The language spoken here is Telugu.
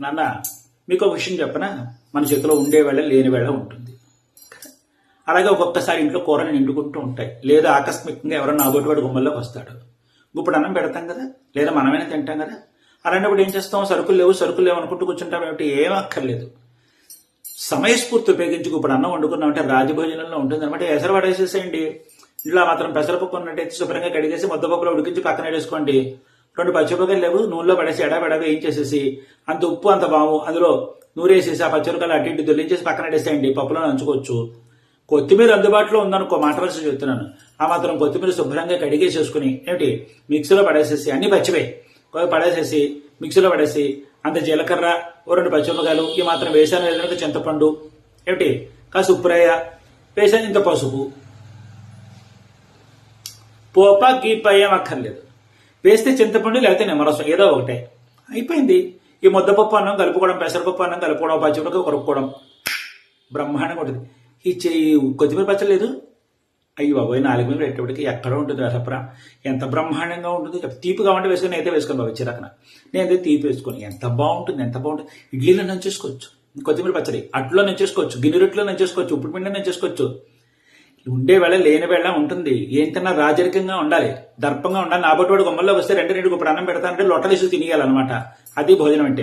నాన్న మీకు ఒక విషయం చెప్పనా? మన చేతిలో ఉండే వేళ లేని వేళ ఉంటుంది. అలాగే ఒక్కొక్కసారి ఇంట్లో కూరని నిండుకుంటూ ఉంటాయి. లేదా ఆకస్మికంగా ఎవరైనా నాగోటి వాడు గుమ్మల్లోకి వస్తాడు. ఇప్పుడు అన్నం పెడతాం కదా? లేదా మనమైనా తింటాం కదా? అలాంటప్పుడు ఏం చేస్తాం? సరుకులు లేవు సరుకులు లేవు అనుకుంటూ కూర్చుంటాం ఏమిటి ఏం అక్కర్లేదు. సమయస్ఫూర్తి ఉపయోగించి ఇప్పుడు అన్నం వండుకున్నామంటే రాజభోజనంలో ఉంటుంది అనమాట ఎసరు పడేసేసేయండి. ఇంట్లో మాత్రం పెసరపప్పు ఉన్నట్టయితే శుభ్రంగా కడిగేసి ముద్దపప్పులో ఉడికించి పక్కన వేసుకోండి రెండు పచ్చిమిరపకాయలు లేవు నూనెలో పడేసి ఎడబెడ వేయించేసేసి అంత ఉప్పు అంత బాము అందులో నూరేసేసి ఆ పచ్చిమిరపకాయలు అటు ఇటు దొల్లించేసి పక్కన పెట్టేసేయండి పప్పులో నంచుకోవచ్చు. కొత్తిమీర అందుబాటులో ఉందనుకో మాట వరుస చెప్తున్నాను. ఆ మాత్రం కొత్తిమీర శుభ్రంగా కడిగేసేసుకుని ఏమిటి? మిక్సీలో పడేసేసి అన్ని పచ్చివే. పడేసేసి మిక్సీలో పడేసి అంత జీలకర్ర ఓ రెండు పచ్చిమిరపకాయలు ఈ మాత్రం వేసాను లేదంటే చింతపండు ఏమిటి? కాస్త ఉప్పురాయ వేసాను ఇంత పసుపు. పోప గీప ఏం అక్కర్లేదు. వేస్తే చింతపండు లేకపోతే నిమ్మరసం ఏదో ఒకటే. అయిపోయింది. ఈ ముద్దపప్పు అన్నం కలుపుకోవడం పెసరపప్పు అన్నం కలుపుకోవడం పచ్చిమిరపకాయ కొరుక్కోవడం. బ్రహ్మాండంగా ఉంటుంది. ఈ చెయ్యి కొత్తిమీర పచ్చడి లేదు. అయ్యి బాబోయ్ నాలుగు మీద పెట్టేప్పటికి ఎక్కడ ఉంటుంది అసప్రా ఎంత బ్రహ్మాండంగా ఉంటుంది. తీపి కావాలంటే వేసుకొని అయితే వేసుకొని బాబు చిరకన నేనైతే తీపి వేసుకొని ఎంత బాగుంటుంది ఎంత బాగుంటుంది. ఇడ్లీలో చేసుకోవచ్చు కొత్తిమీర పచ్చడి అట్లో నంచేసుకోవచ్చు. గిన్నె రొట్టెలో చేసుకోవచ్చు ఉప్పుడు పిండి చేసుకోవచ్చు ఉండే వేళ లేని వేళ ఉంటుంది. ఏంటన్నా రాజరికంగా ఉండాలి. దర్పంగా ఉండాలి. నాబోటి వాడు గుమ్మల్లోకి వస్తే రెండు రెండు ప్రాణం పెడతానంటే లొట్టలేసి తినేయాలన్నమాట. అది భోజనం అంటే.